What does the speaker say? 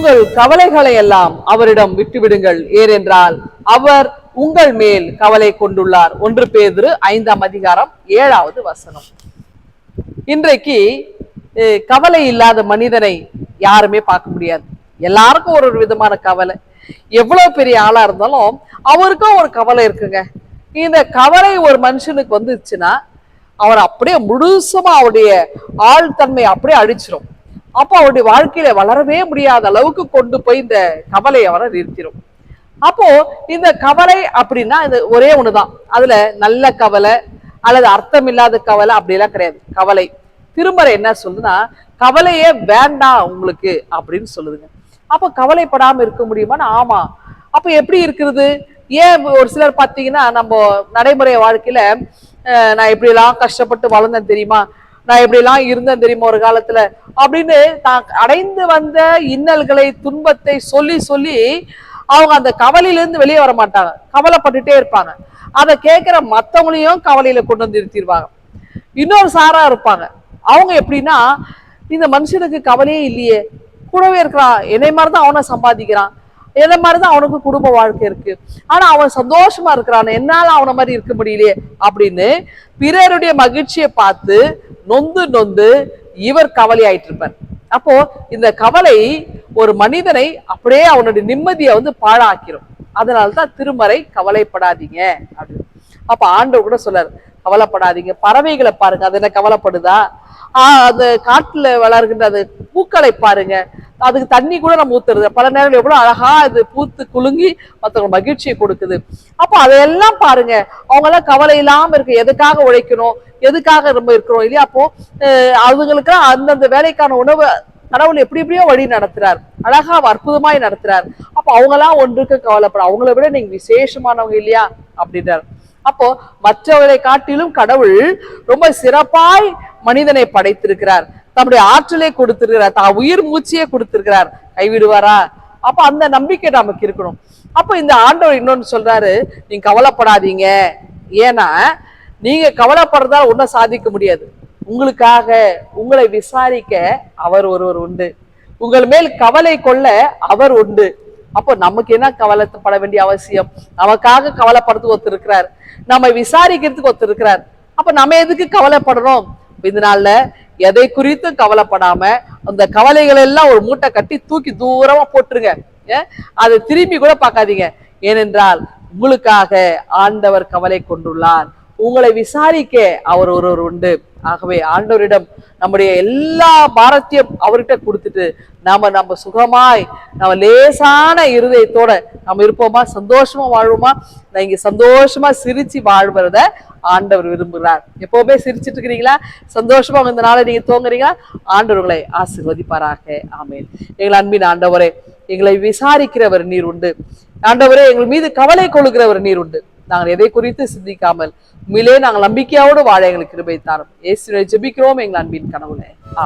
உங்கள் கவலைகளை எல்லாம் அவரிடம் விட்டுவிடுங்கள். ஏனென்றால் அவர் உங்கள் மேல் கவலை கொண்டுள்ளார். ஒன்று பேதிரு ஐந்தாம் அதிகாரம் ஏழாவது வசனம். இன்றைக்கு கவலை இல்லாத மனிதனை யாருமே பார்க்க முடியாது. எல்லாருக்கும் ஒரு ஒரு விதமான கவலை. எவ்வளவு பெரிய ஆளா இருந்தாலும் அவருக்கும் ஒரு கவலை இருக்குங்க. இந்த கவலை ஒரு மனுஷனுக்கு வந்துச்சுன்னா அவர் அப்படியே முழுசமா அவருடைய ஆழ்தன்மை அப்படியே அழிச்சிரும். அப்போ அவருடைய வாழ்க்கையில வளரவே முடியாத அளவுக்கு கொண்டு போய் இந்த கவலை அவரை நிறுத்திடும் அப்போ இந்த கவலை அப்படின்னா இது ஒரே ஒண்ணுதான். அதுல நல்ல கவலை அல்லது அர்த்தம் இல்லாத கவலை அப்படிலாம் கிடையாது. கவலை. திருமறை என்ன சொல்லுதுன்னா கவலையே வேண்டாம் உங்களுக்கு அப்படின்னு சொல்லுதுங்க. அப்போ கவலைப்படாம இருக்க முடியுமான்னு? ஆமா. அப்ப எப்படி இருக்கிறது? ஏன் ஒரு சிலர் பார்த்தீங்கன்னா நம்ம நடைமுறை வாழ்க்கையில நான் இப்படி எல்லாம் கஷ்டப்பட்டு வளர்ந்தேன் தெரியுமா? நான் இப்படிலாம் எல்லாம் இருந்தேன் தெரியுமா ஒரு காலத்துல? அப்படின்னு தான் அடைந்து வந்த இன்னல்களை துன்பத்தை சொல்லி சொல்லி அவங்க அந்த கவலையில இருந்து வெளியே வர மாட்டாங்க. கவலைப்பட்டுட்டே இருப்பாங்க. அதை கேட்குற மத்தவங்களையும் கவலையில கொண்டு வந்து நிறுத்திடுவாங்க. இன்னொரு சாரா இருப்பாங்க. அவங்க எப்படின்னா இந்த மனுஷனுக்கு கவலையே இல்லையே. கூடவே இருக்கிறான். என்னை மாதிரி தான் அவனை சம்பாதிக்கிறான். இதை மாதிரி தான் அவனுக்கு குடும்ப வாழ்க்கை இருக்கு. ஆனா அவன் சந்தோஷமா இருக்கிறான் என்னால அவனை மாதிரி இருக்க முடியலையே அப்படின்னு பிறருடைய மகிழ்ச்சியை பார்த்து நொந்து நொந்து இவர் கவலை ஆயிட்டு இருப்பார். அப்போ இந்த கவலை ஒரு மனிதனை அப்படியே அவனுடைய நிம்மதியை வந்து பாழாக்கிரும். அதனால தான் திருமறை கவலைப்படாதீங்க அப்படின்னு. அப்ப ஆண்டவர் கூட சொல்லார் கவலைப்படாதீங்க. பறவைகளை பாருங்க அது என்ன கவலைப்படுதா? அது அந்த காட்டுல வளர்கின்ற அது பூக்களை பாருங்க. அதுக்கு தண்ணி கூட நம்ம ஊத்துறது பல நேரங்கள் எவ்வளவு அழகா அது பூத்து குலுங்கி மற்றவங்க மகிழ்ச்சியை கொடுக்குது. அப்போ அதையெல்லாம் பாருங்க. அவங்க எல்லாம் கவலை இல்லாம இருக்கு. எதுக்காக உழைக்கணும்? எதுக்காக நம்ம இருக்கிறோம் இல்லையா? அப்போ அவங்களுக்கு அந்தந்த வேலைக்கான உணவு கடவுள் எப்படி எப்படியோ வழி நடத்துறார். அழகா அற்புதமாய் நடத்துறார். அப்ப அவங்களாம் ஒன்றுக்கு கவலைப்பட அவங்கள விட நீங்க விசேஷமானவங்க இல்லையா? அப்படின்றார். அப்போ மற்றவர்களை காட்டிலும் கடவுள் ரொம்ப சிறப்பாய் மனிதனை படைத்திருக்கிறார். தம்முடைய ஆற்றலை கொடுத்திருக்கிறார். தான் உயிர் மூச்சையே கொடுத்திருக்கிறார். கைவிடுவாரா? அப்ப அந்த நம்பிக்கை நமக்கு இருக்கணும். அப்ப இந்த ஆண்டவர் இன்னொன்னு சொல்றாரு. நீங்க கவலைப்படாதீங்க. ஏன்னா நீங்க கவலைப்படுறதால ஒன்னும் சாதிக்க முடியாது. உங்களுக்காக உங்களை விசாரிக்க அவர் ஒருவர் உண்டு. உங்கள் மேல் கவலை கொள்ள அவர் உண்டு. அப்போ நமக்கு என்ன கவலைப்பட வேண்டிய அவசியம்? நமக்காக கவலைப்படுறதுக்கு ஒருத்தர் இருக்கிறார். நம்ம விசாரிக்கிறதுக்கு ஒருத்தர் இருக்கிறார். அப்ப நம்ம எதுக்கு கவலைப்படணும் இதனால எதை குறித்தும் கவலைப்படாம அந்த கவலைகள் எல்லாம் ஒரு மூட்டை கட்டி தூக்கி தூரமா போட்டுருங்க. அதை திரும்பி கூட பார்க்காதீங்க. ஏனென்றால் உங்களுக்காக ஆண்டவர் கவலை கொண்டுள்ளார். உங்களை விசாரிக்க அவர் ஒருவர் உண்டு. ஆகவே ஆண்டவரிடம் நம்முடைய எல்லா பாரத்தையும் அவர்கிட்ட கொடுத்துட்டு நாம நம்ம சுகமாய் நம்ம லேசான இருதயத்தோட நம்ம இருப்போமா? சந்தோஷமா வாழ்வோமா? நான் இங்க சந்தோஷமா சிரிச்சு வாழ்வத ஆண்டவர் விரும்புகிறார். எப்பவுமே சிரிச்சிட்டு இருக்கிறீங்களா? சந்தோஷமா இந்த நாளை நீங்க தோங்குறீங்களா? ஆண்டவர் உங்களை ஆசீர்வதிப்பாராக. ஆமென். எங்கள் அன்பின் ஆண்டவரே எங்களை விசாரிக்கிறவர் நீர் உண்டு. ஆண்டவரே எங்கள் மீது கவலை கொள்கிறவர் நீர் உண்டு. நாங்கள் எதை குறித்து சிந்திக்காமல் உண்மையிலே நாங்கள் நம்பிக்கையோடு வாழ எங்களுக்கு கிருபை தாரும். இயேசுவை ஜெபிக்கிறோம் எங்கள் அன்பின் கனவுல. ஆ